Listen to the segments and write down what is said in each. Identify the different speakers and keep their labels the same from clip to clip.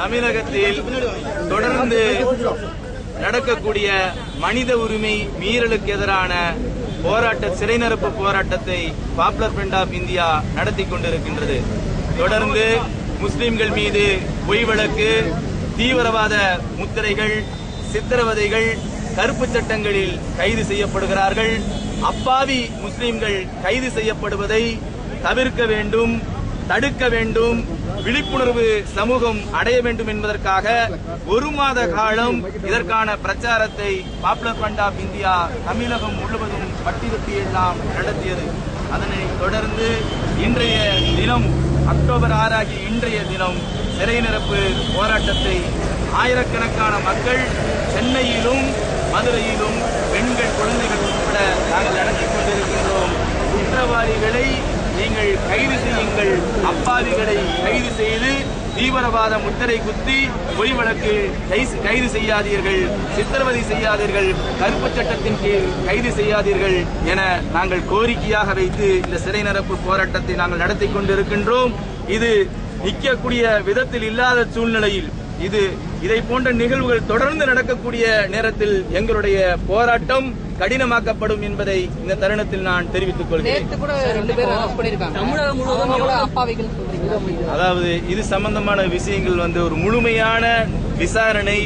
Speaker 1: தமிழகத்தில் தொடர்ந்து நடக்கக்கூடிய மனித உரிமை மீறலுக்கு எதிரான போராட்ட சிறை நிரப்பு போராட்டத்தை பாப்புலர் ஃப்ரண்ட் ஆஃப் இந்தியா நடத்தி கொண்டிருக்கின்றது. தொடர்ந்து முஸ்லிம்கள் மீது பொய் வழக்கு தீவிரவாத முத்திரைகள் சித்திரவதைகள் கருப்பு சட்டங்களில் கைது செய்யப்படுகிறார்கள். அப்பாவி முஸ்லிம்கள் கைது செய்யப்படுவதை தவிர்க்க வேண்டும். தடுக்க வேண்டும் விழிப்புணர்வு சமூகம் அடைய வேண்டும் என்பதற்காக ஒரு மாத காலம் இதற்கான பிரச்சாரத்தை popular front of India Tamilagam முழுவதும் பட்டியலிட்டு எல்லாம் நடத்தியது. அதனை தொடர்ந்து இன்றைய தினம் அக்டோபர் ஆறாகிய இன்றைய தினம் சிறை நிரப்பு போராட்டத்தை ஆயிரக்கணக்கான மக்கள் சென்னையிலும் மதுரையிலும் பெண்கள் குழந்தைகள் உட்பட நாங்கள் நடத்தி கொண்டிருக்கின்றோம். குற்றவாளிகளை நீங்கள் கைது செய்யுங்கள். அப்பாவிகளை கைது செய்து தீவிரவாத முத்திரை குத்தி பொய் வழக்கு கைது செய்யாதீர்கள். சித்திரவதை செய்யாதீர்கள். கருப்பு சட்டத்தின் கீழ் கைது செய்யாதீர்கள் என நாங்கள் கோரிக்கையாக வைத்து இந்த சிறை நிரப்பு போராட்டத்தை நாங்கள் நடத்தி கொண்டிருக்கின்றோம். இது நிற்கக்கூடிய விதத்தில் இல்லாத சூழ்நிலையில் இது இதை போன்ற நிகழ்வுகள் தொடர்ந்து நடக்கக்கூடிய நேரத்தில் எங்களுடைய போராட்டம் கடினமாக்கப்படும் என்பதை இந்த தருணத்தில் நான் தெரிவித்துக் கொள்கிறேன். அதாவது இது சம்பந்தமான விஷயங்கள் வந்து ஒரு முழுமையான விசாரணை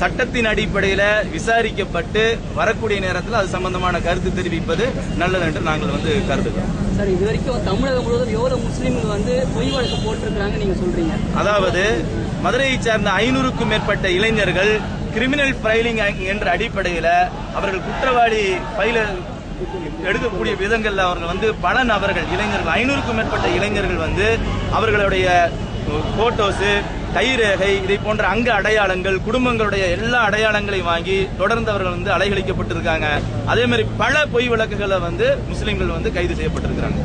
Speaker 1: சட்டத்தின் அடிப்படையில விசாரிக்கப்பட்டு வரக்கூடிய நேரத்தில் அது சம்பந்தமான கருத்து தெரிவிப்பது நல்லது என்று நாங்கள் வந்து கருதுகிறோம்.
Speaker 2: சார் இது வரைக்கும் தமிழகம் முழுவதும் எவ்வளவு முஸ்லீம்கள் வந்து பொய் வழக்கு போட்டிருக்காங்க நீங்க சொல்றீங்க?
Speaker 1: அதாவது மதுரையை சார்ந்த ஐநூறுக்கும் மேற்பட்ட இளைஞர்கள் கிரிமினல் ஃபைலிங் என்ற அடிப்படையில அவர்கள் குற்றவாளி ஃபைல எடுக்கக்கூடிய விதங்கள்ல அவர்கள் வந்து பல நபர்கள் இளைஞர்கள் ஐநூறுக்கும் மேற்பட்ட இளைஞர்கள் வந்து அவர்களுடைய போட்டோஸ் கைரேகை இதை போன்ற அங்க அடையாளங்கள் குடும்பங்களுடைய எல்லா அடையாளங்களையும் வாங்கி தொடர்ந்து அவர்கள் வந்து அலைகழிக்கப்பட்டிருக்காங்க. அதே மாதிரி பல பொய் வழக்குகளை வந்து முஸ்லிம்கள் வந்து கைது செய்யப்பட்டிருக்கிறாங்க.